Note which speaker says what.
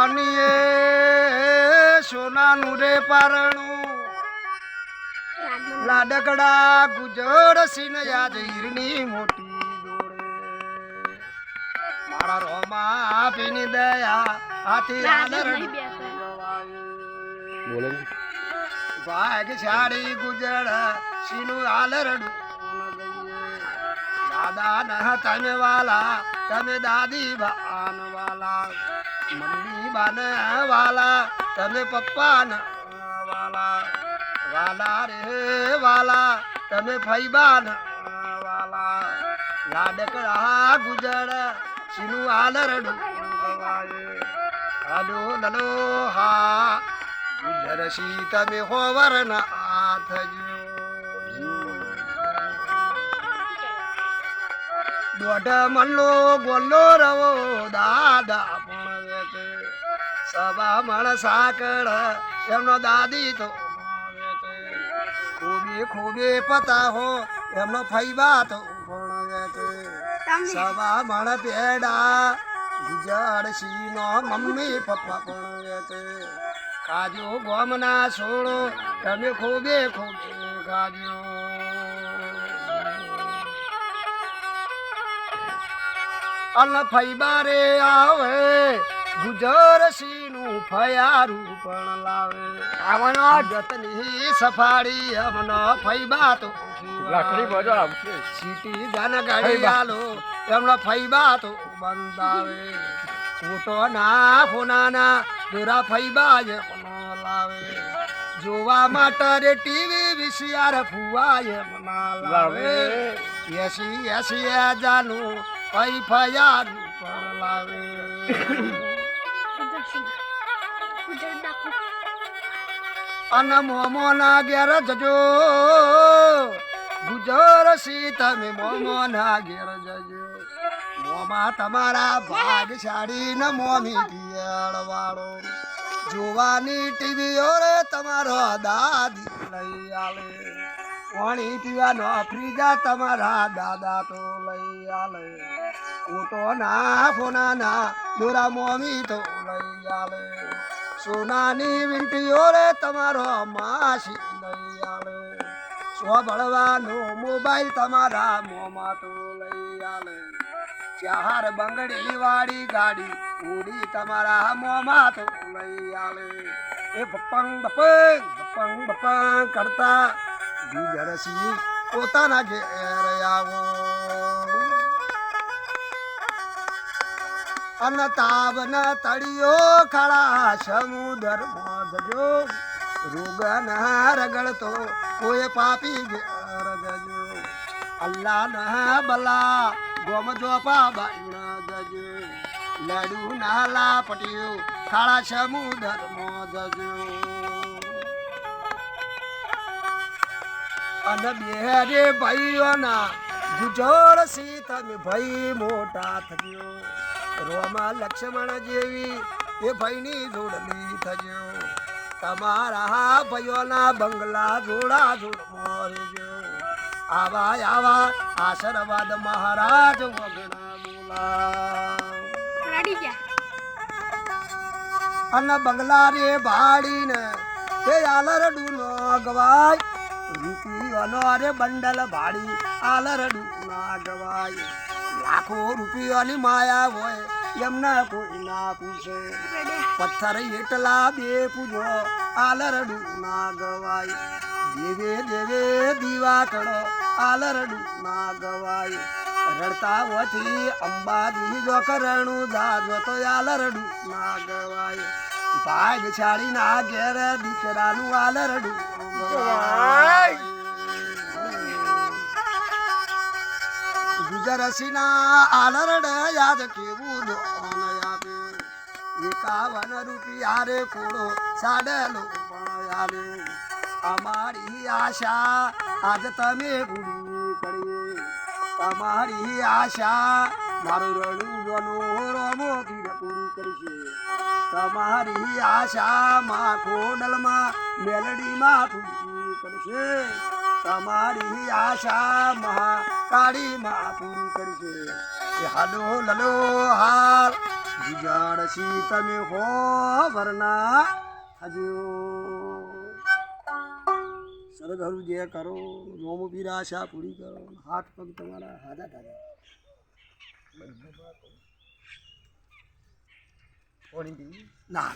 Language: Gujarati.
Speaker 1: અને એ સોનાનું રે પારણું. લાડકડા ગુજર સિન યાદ હીરની મોટી જોડે મારા રોમા પીની દયા હાથી આદરડું
Speaker 2: બોલો
Speaker 1: ભાગશાળી ગુજર સિનું આલરડું દાદા ન તમે વાલા તમે દાદી ભાન વાલા મમ્મી બાન વાલા, તમે પપ્પા ન વાલા વાલા રે વાલા, તમે ફૈબા ન વાલા. લાડકડા ગુજર સિનું આલરડું હલો લલો હા, ગુજર સી તમે હોવર ના આથજો દોઢ મલ્લો ગોલ્લો રવો દાદા સવા મણ સાકળ એમનો દાદી તો ખૂબી ખૂબી પતા હો એમનો ફૈબા તો સવા મણ પેડા જડસી નો મમ્મી પપ્પા. પણ વેચે કાજુ ગોમના છોડો તમે ખૂબે ખૂબે કાજુ અલ ફૈબારે આવે ગુજરસી નું ફયારું પણ લાવે. આવનો જતની સફાળી અમન ફૈબા તો
Speaker 2: લાકડી બજો આવશે.
Speaker 1: સીટી ગાન ગાડી આલો એમનો ફૈબા તો બંધાવે. કોટો ના ફોનાના દોરા ફૈબા જ લાવે. જોવા માટે રે ટીવી વિશિયાર ફુવાય મના લાવે. એસી એસી જાનું પૈ ફયારું પણ લાવે. અન મોમો ઘેર જજો. ગુજરસી તમે મોમો ના જજો. મોમાં તમારા ભાગશાળી ન મોમી પિયળ જોવાની ટીવી ઓરે તમારો દાદી લઈ આલે. પાણી પીવાનો ફ્રીજા તમારા દાદા તો લઈ આલે. ઓટો ના, ફોના ના, દોરા મોમી તો લઈ આલે. સોનાની વિંટીઓ રે તમારો માસી લઈ આલે. સ્વભળવાનો મોબાઈલ તમારા મોમાં તો લઈ આલે. ચાર બંગડી વાળી ગાડી પૂરી તમારા મોમાં તો લઈ આલે. એ બપંગ બપંગ બપંગ બપંગ કરતા ગુજરસી પોતાના ઘેર આવો. અન તાવન તળિયો ખળા સમુદર જજો રોગ ના રગડતો કોઈ પાપી ઘેર જજો. અલ્લાહ ના બલા ગોમ જોપા બાઈણ જજો. લડુ ના પટિયો ખાળા સમુદર જજો અને બેહરે ભાઈઓના ગુજર સી તમે ભાઈ મોટા થજો રોમા લક્ષ્મણ જેવી એ ભાઈની જોડલી થજો તમારા ભાઈઓના બંગલા જોડા જોડ મોરજો. આવા આવા આશીર્વાદ મહારાજ વગણા બોલા અને બંગલા રે ભાડીને તે આલરડુ નો ગવાય. રૂપિયાનો રે બંડલ ભાડી આલરડુ ના ગવાય લાખો રૂપિયાની માયા હોય, એમના કોઈ ના પૂછે. પથ્થર એટલા બે પૂજો આલરડુ ના ગવાય દેવે દેવે દીવા કડો આલરડુ ના ગવાય રડતા વથી અંબાજી જો કરણું જાજો તો આલરડુ ના ગવાય ભાગ છાડી ના ઘેર દીકરાનું આલરડું ગુજરસીના આલરડ યાદ કેવું દોન આપે એકાવન રૂપિયા રે કોડો સાડેલો પણ અમારી આશા આજ તમે પૂરી કરી અમારી આશા મારું રડું રમો પૂરી કરશે તમારી આશા માં ખોડલમાં મેલડીમાં પૂરી કરશે. તમારી આશા મહા કાળીમાં પૂરી કરશે હાલો લલો હાલ જુગાડશી તમે હો વરના હજુ સરઘરું જે કરો, રોમ પીરાશા પૂરી કરો, હાથ પગ તમારા હાજા થાય ના